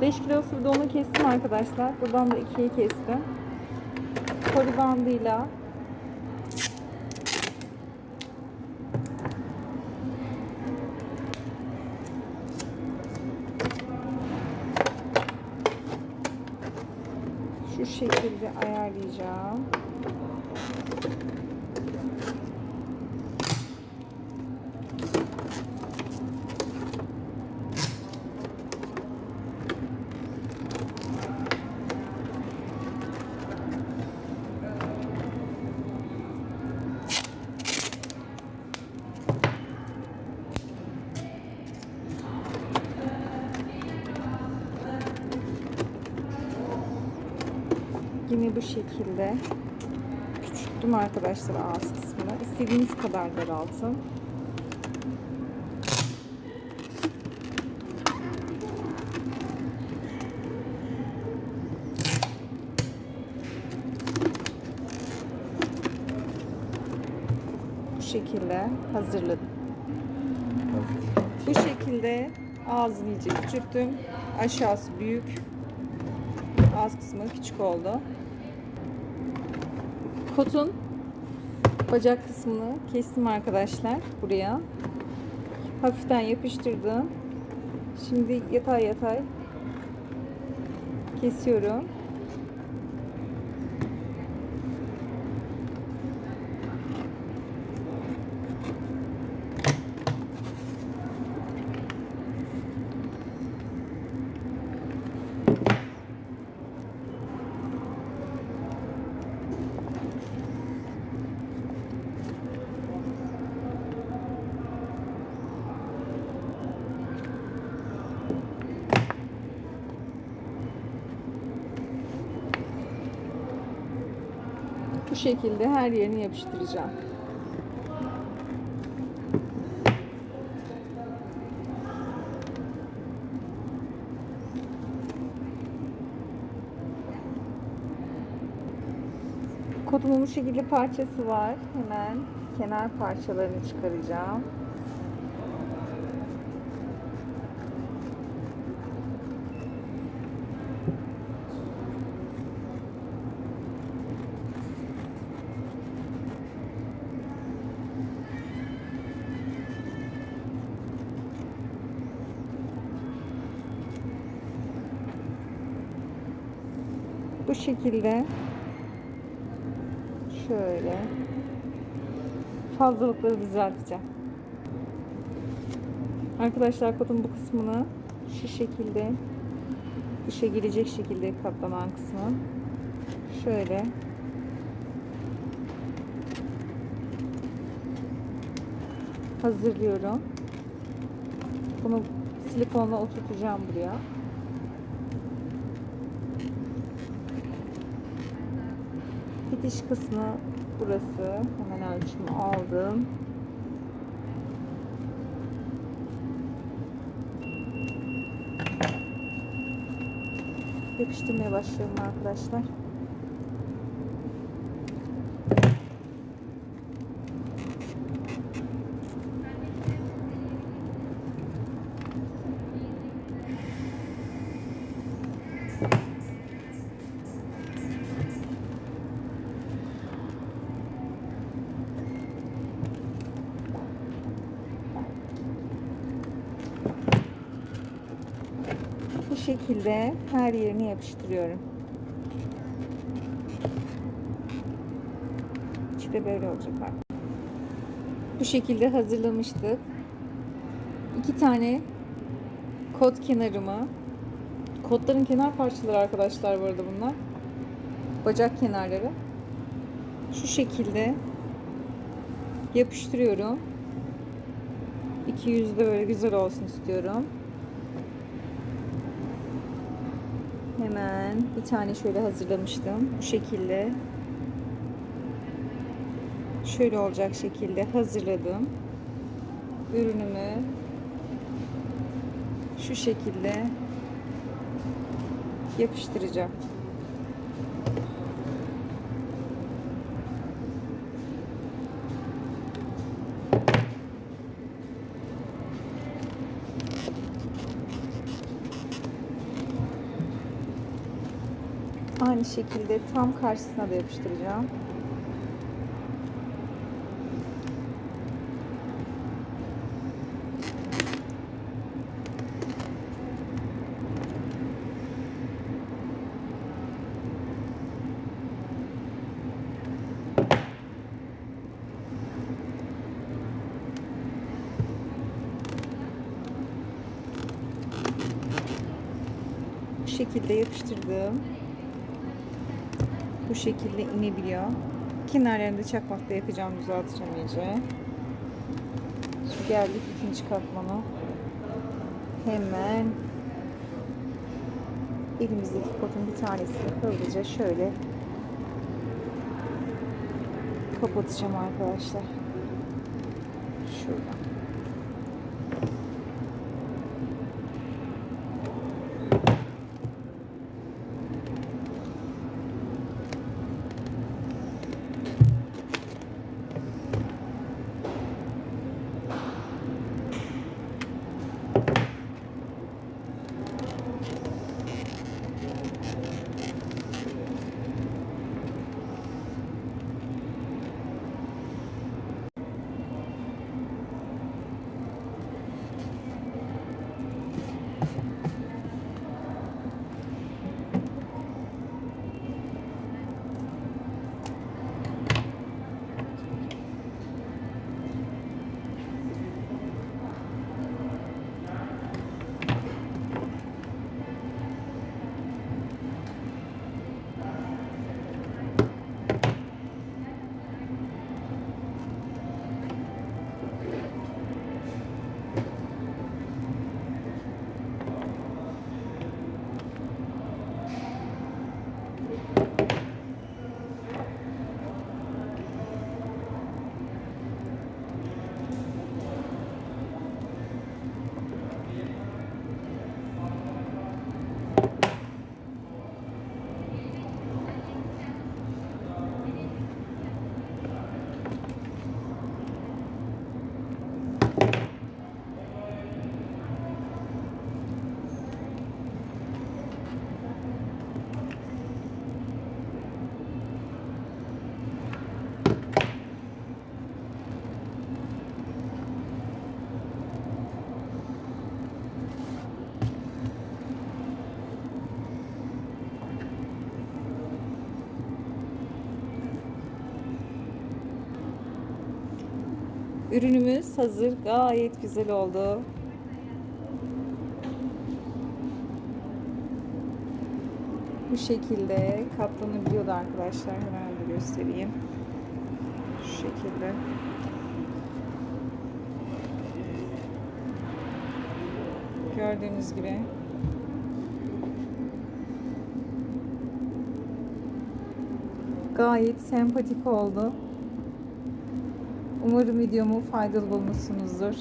5 kilo sırada onu kestim arkadaşlar. Buradan da ikiye kestim. Koli bandıyla şu şekilde ayarlayacağım. Yine bu şekilde küçülttüm arkadaşlar ağız kısmını. İstediğiniz kadar daraltın. Bu şekilde hazırladım. Bu şekilde ağzını iyice küçülttüm. Aşağısı büyük. Ağız kısmı küçük oldu. Kotun bacak kısmını kestim arkadaşlar buraya. Hafiften yapıştırdım. Şimdi yatay yatay kesiyorum. Şekilde her yerini yapıştıracağım. Kodumun bu şekilde parçası var. Hemen kenar parçalarını çıkaracağım. Bu şekilde şöyle fazlalıkları düzelteceğim. Arkadaşlar kodun bu kısmını şu şekilde dışa girecek şekilde katlanan kısmı şöyle hazırlıyorum. Bunu silikonla oturtacağım buraya. Bitiş kısmı burası. Hemen ölçümü aldım. Yapıştırmaya başlıyorum arkadaşlar. Şekilde her yerini yapıştırıyorum. İşte böyle olacak artık. Bu şekilde hazırlamıştık. İki tane kot kenarımı. Kotların kenar parçaları arkadaşlar bu arada bunlar. Bacak kenarları. Şu şekilde yapıştırıyorum. İki yüzde böyle güzel olsun istiyorum. Hemen bir tane şöyle hazırlamıştım. Bu şekilde. Şöyle olacak şekilde hazırladım. Ürünümü şu şekilde yapıştıracağım. Aynı şekilde tam karşısına da yapıştıracağım. Şekilde yapıştırdım. Bu şekilde inebiliyor. Kenarlarında çakmakla yapacağım, düzelteceğim iyice. Şimdi geldik ikinci katmana. Hemen elimizdeki potun bir tanesini hızlıca şöyle kapatacağım arkadaşlar. Şuradan. Ürünümüz hazır. Gayet güzel oldu. Bu şekilde katlanabiliyordu arkadaşlar. Hemen de göstereyim. Şu şekilde. Gördüğünüz gibi. Gayet sempatik oldu. Umarım videomu faydalı bulmuşsunuzdur.